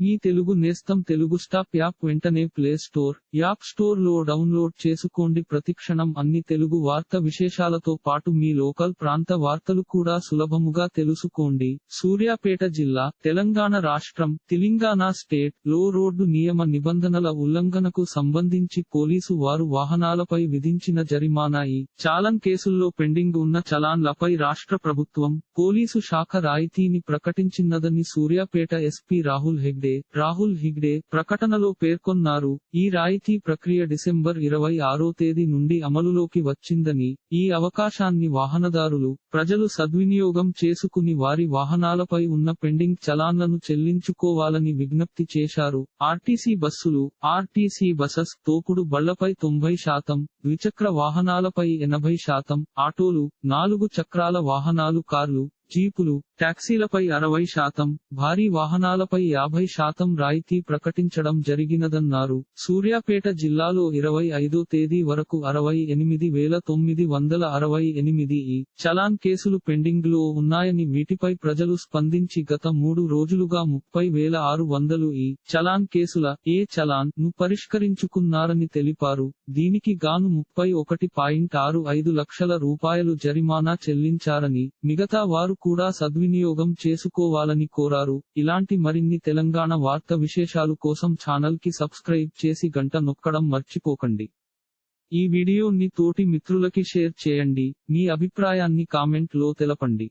మీ తెలుగు నేస్తం Telugu stop app వెంటనే play store app స్టోర్లో డౌన్లోడ్ చేసుకోండి. ప్రతిక్షణం అన్ని తెలుగు వార్త విశేషాలతో పాటు మీ లోకల్ ప్రాంత వార్తలు కూడా సులభముగా తెలుసుకోండి. సూర్యాపేట జిల్లా తెలంగాణ రాష్ట్రం తెలంగాణ స్టేట్లో రోడ్డు నియమ నిబంధనల ఉల్లంఘనకు సంబంధించి పోలీసు వారు వాహనాలపై విధించిన జరిమానా ఈ చాలన్ కేసుల్లో పెండింగ్ ఉన్న చలాన్లపై రాష్ట్ర ప్రభుత్వం పోలీసు శాఖ రాయితీని ప్రకటించినదని సూర్యాపేట ఎస్పీ రాహుల్ హెగ్డే రాహుల్ హిగ్డే ప్రకటనలో పేర్కొన్నారు ఈ రాయితీ ప్రక్రియ డిసెంబర్ ఇరవై ఆరో తేదీ నుండి అమలులోకి వచ్చిందని ఈ అవకాశాన్ని వాహనదారులు ప్రజలు సద్వినియోగం చేసుకుని వారి వాహనాలపై ఉన్న పెండింగ్ చలాన్లను చెల్లించుకోవాలని విజ్ఞప్తి చేశారు. ఆర్టీసీ బస్సులు ఆర్టీసీ బసస్ తోపుడు బళ్ళపై తొంభై శాతం ద్విచక్ర వాహనాలపై ఎనభై శాతం ఆటోలు నాలుగు చక్రాల వాహనాలు కార్లు జీపులు టాక్సీలపై అరవై శాతం భారీ వాహనాలపై యాభై శాతం రాయితీ ప్రకటించడం జరిగినదన్నారు. సూర్యాపేట జిల్లాలో ఇరవై ఐదో తేదీ వరకు అరవై ఎనిమిది వేల తొమ్మిది వందల అరవై ఎనిమిది ఈ చలాన్ కేసులు పెండింగ్లో ఉన్నాయని వీటిపై ప్రజలు స్పందించి గత మూడు రోజులుగా ముప్పై వేల ఆరు వందలు ఈ చలాన్ కేసుల ఏ చలాన్ను పరిష్కరించుకున్నారని తెలిపారు. దీనికి గాను ముప్పై ఒకటి పాయింట్ ఆరు ఐదు లక్షల రూపాయలు జరిమానా చెల్లించారని మిగతా వారు కూడా సద్వినియోగం చేసుకోవాలని కోరారు. ఇలాంటి మరిన్ని తెలంగాణ వార్త విశేషాలు కోసం ఛానల్కి సబ్స్క్రైబ్ చేసి గంట నొక్కడం మర్చిపోకండి. ఈ వీడియోని తోటి మిత్రులకి షేర్ చేయండి. మీ అభిప్రాయాన్ని కామెంట్లో తెలపండి.